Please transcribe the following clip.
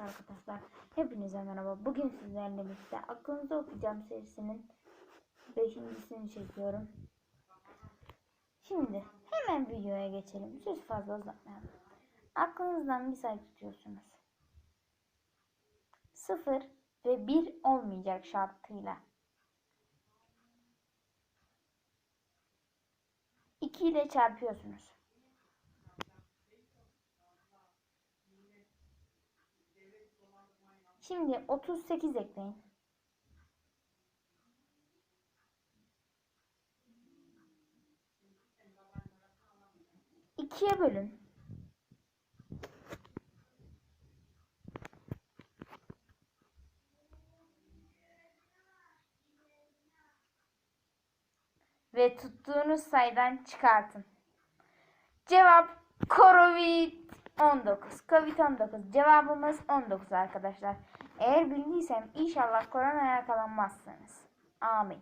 arkadaşlar. Hepinize merhaba. Bugün sizlerle birlikte aklınızda okuyacağım serisinin beşincisini çekiyorum. Şimdi hemen videoya geçelim. Söz fazla uzatmayalım. Aklınızdan bir sayı tutuyorsunuz. Sıfır ve bir olmayacak şartıyla. 2 ile çarpıyorsunuz. Şimdi 38 ekleyin. İkiye bölün. Ve tuttuğunuz sayıdan çıkartın. Cevap Covid-19. Covid-19. Cevabımız 19 arkadaşlar. Eğer bildiysem inşallah koronaya yakalanmazsınız. Amin.